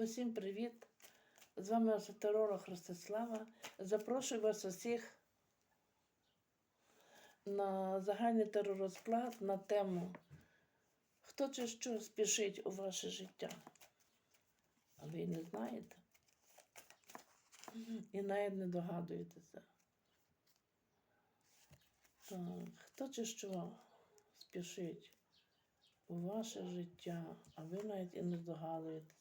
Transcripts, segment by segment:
Усім привіт! З вами асотеролог Ростислава. Запрошую вас усіх на загальний теророзклад на тему Хто чи що спішить у ваше життя? А ви не знаєте? І навіть не догадуєтеся. Так, хто чи що спішить у ваше життя, а ви навіть і не здогадуєтеся.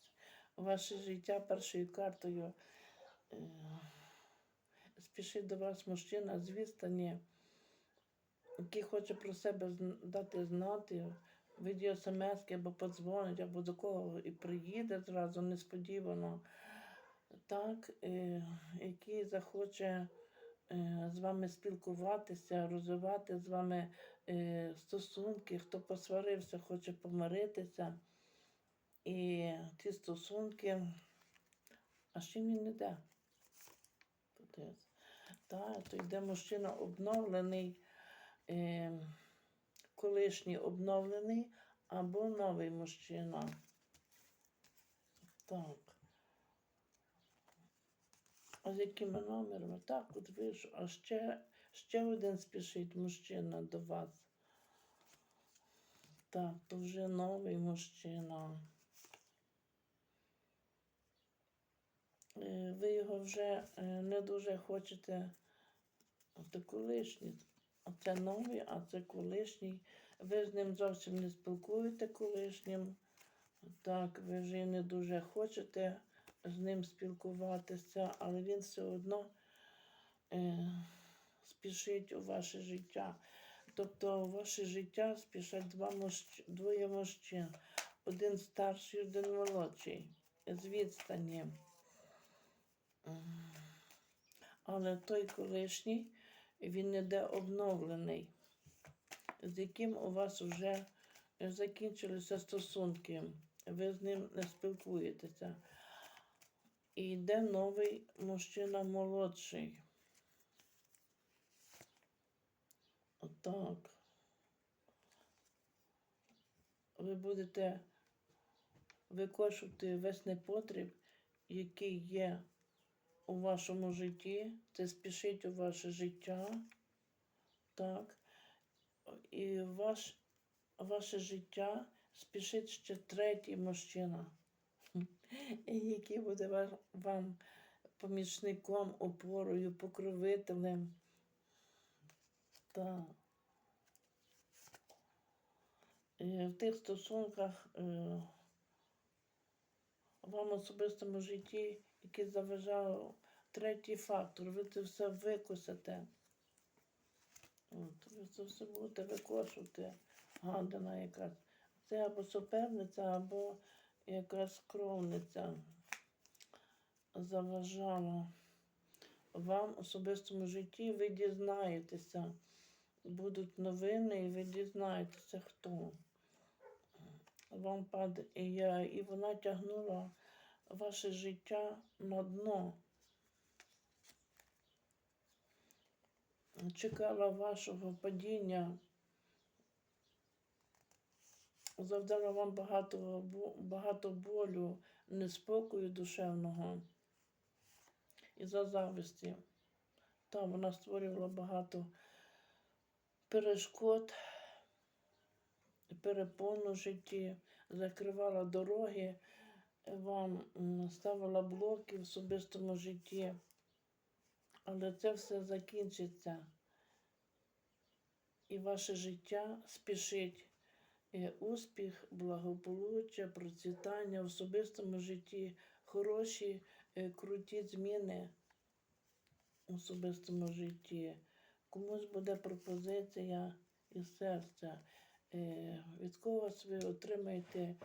Ваше життя першою картою е, спішить до вас мужчина з відстані, який хоче про себе дати знати, відео смс або подзвонить, або до кого і приїде зразу несподівано. Так, е, який захоче е, з вами спілкуватися, розвивати з вами стосунки, хто посварився, хоче помиритися. І ці стосунки, а чим він іде? Подивись. Так, то йде мужчина обновлений, е, колишній обновлений або новий мужчина. Так. А з якими номерами? Так, от вийшов. А ще, ще один спішить мужчина до вас. Так, то вже новий мужчина. Ви його вже е, не дуже хочете. Це колишній. А це новий, а це колишній. Ви з ним зовсім не спілкуєте колишнім. Так, ви вже не дуже хочете з ним спілкуватися, але він все одно е, спішить у ваше життя. Тобто у ваше життя спішать два мужч... двоє мужчин. Один старший, один молодший. З відстані. Але той колишній, він іде обновлений, з яким у вас вже закінчилися стосунки. Ви з ним не спілкуєтеся. І йде новий мужчина молодший. Отак. Ви будете викошувати весь непотріб, який є у вашому житті. Це спішить у ваше життя. Так. І ваш, ваше життя спішить ще третій мужчина, який буде вам помічником, опорою, покровителем. Так. І в тих стосунках е, вам особистому житті, який заважав третій фактор, ви це все викосите. От, ви це все будете викошувати, гадана якась. Це або суперниця, або якась кровниця заважала. Вам в особистому житті ви дізнаєтеся. Будуть новини, і ви дізнаєтеся, хто. Вам падає, і, я- і вона тягнула ваше життя на дно. Чекала вашого падіння, завдала вам багато, багато болю, неспокою душевного і за зависті. Там вона створювала багато перешкод, перепон у житті, закривала дороги, вам ставила блоки в особистому житті. Але це все закінчиться. І ваше життя спішить. Успіх, благополуччя, процвітання в особистому житті, хороші, е, круті зміни в особистому житті. Комусь буде пропозиція із серця. Е, Від когось ви отримаєте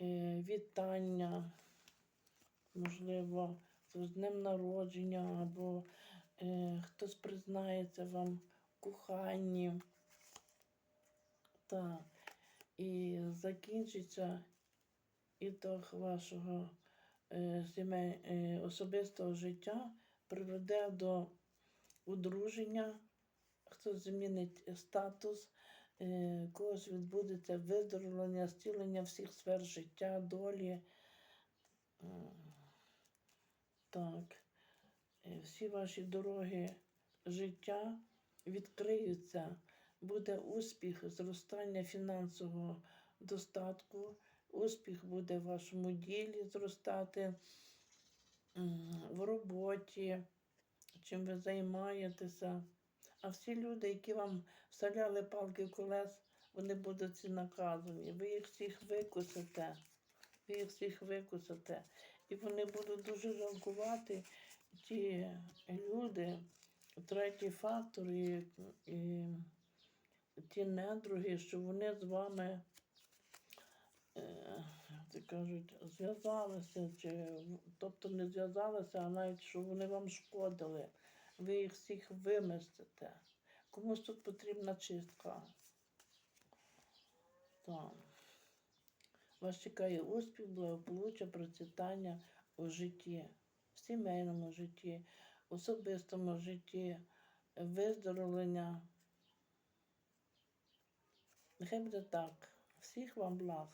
вітання, можливо, з днем народження, або е, хтось признається вам в коханні. Так. І закінчиться ітог вашого е, е, особистого життя, приведе до одруження, хтось змінить статус, е, когось відбудеться виздоровлення, зцілення всіх сфер життя, долі. Так. Е, Всі ваші дороги життя відкриються. Буде успіх, зростання фінансового достатку, успіх буде в вашому ділі зростати, в роботі, чим ви займаєтеся. А всі люди, які вам вставляли палки колес, вони будуть наказані. Ви їх всіх викусите. Ви їх всіх викусите. І вони будуть дуже жалкувати ті люди, третій фактор і, і ті недруги, що вони з вами, е, як кажуть, зв'язалися, чи, тобто не зв'язалися, а навіть що вони вам шкодили. Ви їх всіх виместите. Комусь тут потрібна чистка. Так. Вас чекає успіх, благополуччя, процвітання у житті, в сімейному житті, особистому житті, виздоровлення. Нехай буде так. Всіх вам благ.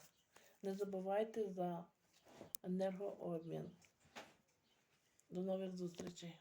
Не забувайте за енергообмін. До нових зустрічей.